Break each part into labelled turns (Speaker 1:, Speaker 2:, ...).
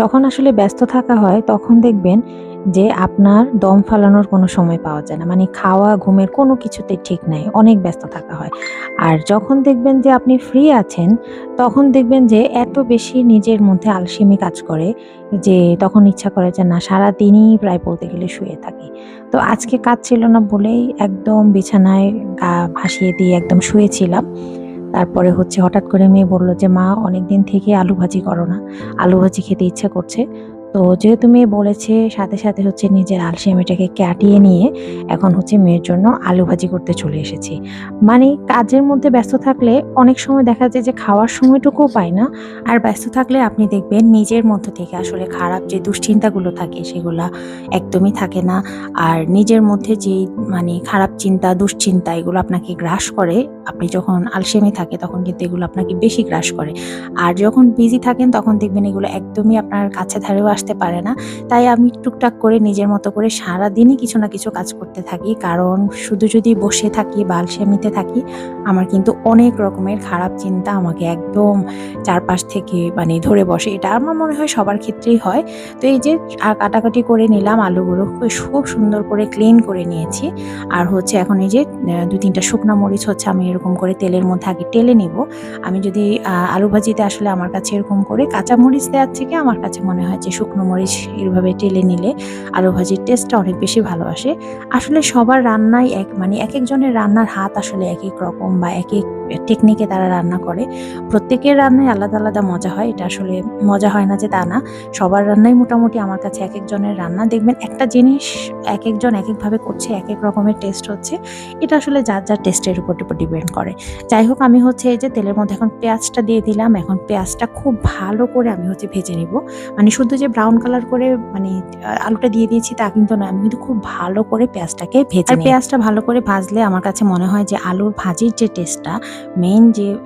Speaker 1: যখন আসলে ব্যস্ত থাকা হয়, তখন দেখবেন যে আপনার দম ফালানোর কোনো সময় পাওয়া যায় না। মানে খাওয়া, ঘুমের কোনো কিছুতে ঠিক নাই। অনেক ব্যস্ত থাকা হয়। আর যখন দেখবেন যে আপনি ফ্রি আছেন, তখন দেখবেন যে এত বেশি নিজের মধ্যে আলসেমি কাজ করে যে তখন ইচ্ছা করে যে না, সারাদিনই প্রায় বলতে গেলে শুয়ে থাকি। তো আজকে কাজ ছিল না বলেই একদম বিছানায় গা ভাসিয়ে দিয়ে একদম শুয়েছিলাম। তারপরে হচ্ছে হঠাৎ করে মেয়ে বলল যে, "মা অনেকদিন থেকে আলু ভাজি করো না। আলু ভাজি খেতে ইচ্ছা করছে।" তো যেহেতু মেয়ে বলেছে সাথে, সাথে হচ্ছে নিজের আলসেমিটাকে কাটিয়ে নিয়ে এখন হচ্ছে মেয়ের জন্য আলু ভাজি করতে চলে এসেছি। মানে কাজের মধ্যে ব্যস্ত থাকলে অনেক সময় দেখা যায় যে খাওয়ার সময়টুকুও পায় না। আর ব্যস্ত থাকলে আপনি দেখবেন নিজের মধ্য থেকে আসলে খারাপ যে দুশ্চিন্তাগুলো থাকে সেগুলা একদমই থাকে না। আর নিজের মধ্যে যেই মানে খারাপ চিন্তা, দুশ্চিন্তা এগুলো আপনাকে গ্রাস করে, আপনি যখন আলসেমি থাকে তখন কিন্তু এগুলো আপনাকে বেশি গ্রাস করে। আর যখন বিজি থাকেন তখন দেখবেন এগুলো একদমই আপনার কাছে ধারেও আসতে পারে না। তাই আমি টুকটাক করে নিজের মতো করে সারাদিনই কিছু না কিছু কাজ করতে থাকি। কারণ শুধু যদি বসে থাকি বা আলসেমিতে থাকি, আমার কিন্তু অনেক রকমের খারাপ চিন্তা আমাকে একদম চারপাশ থেকে মানে ধরে বসে। এটা আমার মনে হয় সবার ক্ষেত্রেই হয়। তো এই যে কাটাকাটি করে নিলাম আলুগুলো খুব সুন্দর করে ক্লিন করে নিয়েছি। আর হচ্ছে এখন এই যে দু ২-৩ টা শুকনা মরিচ হচ্ছে আমি এরকম করে তেলের মধ্যে আগে টেলে নিব। আমি যদি আলু ভাজিতে আসলে আমার কাছে এরকম করে কাঁচা মরিচ দেওয়ার থেকে আমার কাছে মনে হয় যে শুকনো মরিচ এভাবে টেলে নিলে আলু ভাজির টেস্টটা অনেক বেশি ভালো আসে। আসলে সবার রান্নাই এক মানে এক একজনের রান্নার হাত আসলে এক এক রকম বা এক এক টেকনিকে তারা রান্না করে। প্রত্যেকের রান্নায় আলাদা, আলাদা মজা হয়। এটা আসলে মজা হয় না যে তা না। সবার রান্নাই মোটামুটি আমার কাছে এক একজনের রান্না দেখবেন একটা জিনিস এক একজন এক একভাবে করছে, এক এক রকমের টেস্ট হচ্ছে। এটা আসলে যার, যার টেস্টের উপর ডিপেন্ড করে। যাই হোক আমি হচ্ছে এই যে তেলের মধ্যে এখন পেঁয়াজটা দিয়ে দিলাম। এখন পেঁয়াজটা খুব ভালো করে আমি হচ্ছে ভেজে নিব। মানে শুধু যে ব্রাউন কালার করে মানে আলুটা দিয়ে দিয়েছি তা কিন্তু না। আমি কিন্তু খুব ভালো করে পেঁয়াজটাকে ভেজে আর পেঁয়াজটা ভালো করে ভাজলে আমার কাছে মনে হয় যে আলুর ভাজির যে টেস্টটা, মেইন যে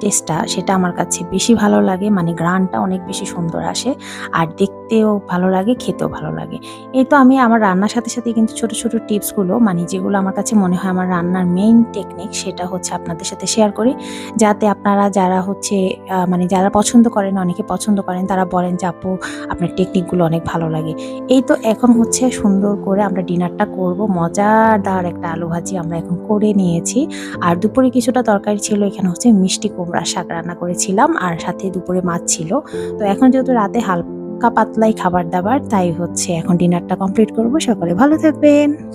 Speaker 1: টেস্টটা সেটা আমার কাছে বেশি ভালো লাগে। মানে গ্রানটা অনেক বেশি সুন্দর আসে। আর দেখতেও ভালো লাগে, খেতেও ভালো লাগে। এই তো আমি আমার রান্নার সাথে, সাথে কিন্তু ছোট, ছোট টিপসগুলো মানে যেগুলো আমার কাছে মনে হয় আমার রান্নার মেইন টেকনিক সেটা হচ্ছে আপনাদের সাথে শেয়ার করি। যাতে আপনারা যারা হচ্ছে মানে যারা পছন্দ করেন, অনেকে পছন্দ করেন তারা বলেন যে, "আপু আপনার টেকনিকগুলো অনেক ভালো লাগে।" এই তো এখন হচ্ছে সুন্দর করে আমরা ডিনারটা করব। মজাদার একটা আলু ভাজি আমরা এখন করে নিয়েছি। আর দুপুরে কিছুটা তরকারি ছিল। এখানে হচ্ছে মিষ্টি কুমড়ার শাক রান্না করেছিলাম। আর সাথে দুপুরে মাছ ছিল। তো এখন যেহেতু রাতে হালকা পাতলাই খাবার-দাবার, তাই হচ্ছে এখন ডিনারটা কমপ্লিট করব। সকলে ভালো থাকবেন।